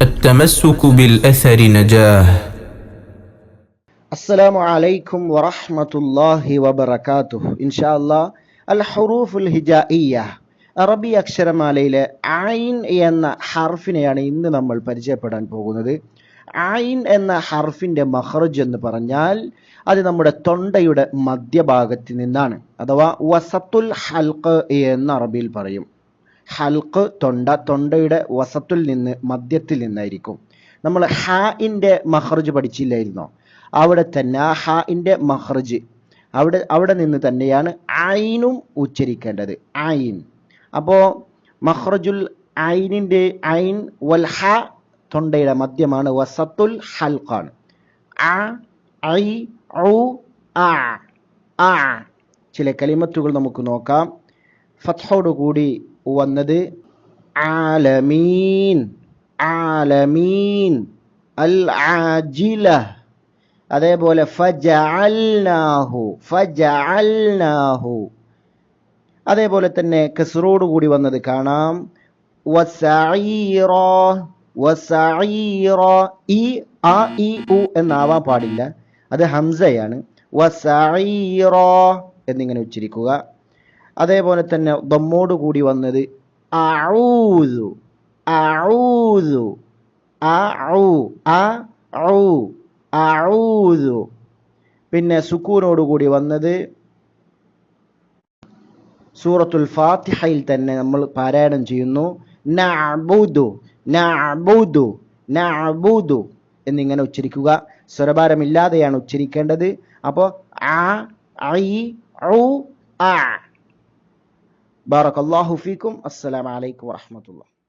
التمسك بالأثر نجاه السلام عليكم ورحمة الله وبركاته إن شاء الله الحروف الهجائية അറബി അക്ഷരമാലയിലെ ഐൻ എന്ന ഹർഫിനെയാണ് ഇന്ന് നമ്മൾ പരിചയപ്പെടാൻ പോകുന്നത് ഐൻ എന്ന ഹർഫിന്റെ മഹ്റജ് എന്ന് പറഞ്ഞാൽ അത് നമ്മുടെ തൊണ്ടയുടെ മധ്യഭാഗത്ത് നിന്നാണ് അഥവാ വസത്തുൽ ഹൽക്ക് എന്ന് അറബിയിൽ പറയും ഹൽക്ക് തൊണ്ട തൊണ്ടയുടെ വസത്തുൽ നിന്ന് മധ്യത്തിൽ നിന്നായിരിക്കും. നമ്മൾ ഹാഇന്റെ മഹ്റജ് പഠിച്ചില്ലായിരുന്നോ? അവിടെ തന്നെ ആ ഹാഇന്റെ മഹ്റജ് അവിടെ അവിടെ നിന്ന് തന്നെയാണ് ഐനും ഉച്ചരിക്കേണ്ടത്. ഐൻ. അപ്പോൾ മഹ്റജുൽ ഐനിന്റെ ഐൻ വൽ ഹ തൊണ്ടയുടെ മധ്യമാണ് വസത്തുൽ ഹൽക്കാണ് അ ഐ ഔ ആ ആ. ചില കലിമത്തുകൾ നമുക്ക് നോക്കാം. ഫത്തോടു കൂടി വന്നത് ആലമീൻ ആലമീൻ അൽ ആജില അതേപോലെ ഫജഅൽനാഹു ഫജഅൽനാഹു. അതേപോലെ തന്നെ കസറോട് കൂടി വന്നത് കാണാം. വസഈറ ആ ഇ ഉ എന്നാവാൻ പാടില്ല. അത് ഹംസയാണ്. എന്നിങ്ങനെ ഉച്ചരിക്കുക. അതേപോലെ തന്നെ ദമ്മോട് കൂടി വന്നത് അഊദു അഊദു അഊ അഊ അഊദു. പിന്നെ സുക്കൂനോട് കൂടി വന്നത് സൂറത്തുൽ ഫാത്തിഹയിൽ തന്നെ നമ്മൾ പാരായണം ചെയ്യുന്നു. എന്നിങ്ങനെ ഉച്ചരിക്കുക. സ്വരഭാരമില്ലാതെയാണ് ഉച്ചരിക്കേണ്ടത്. അപ്പോൾ ആ ഐ ഔ ആ. بارك الله فيكم. السلام عليكم ورحمة الله.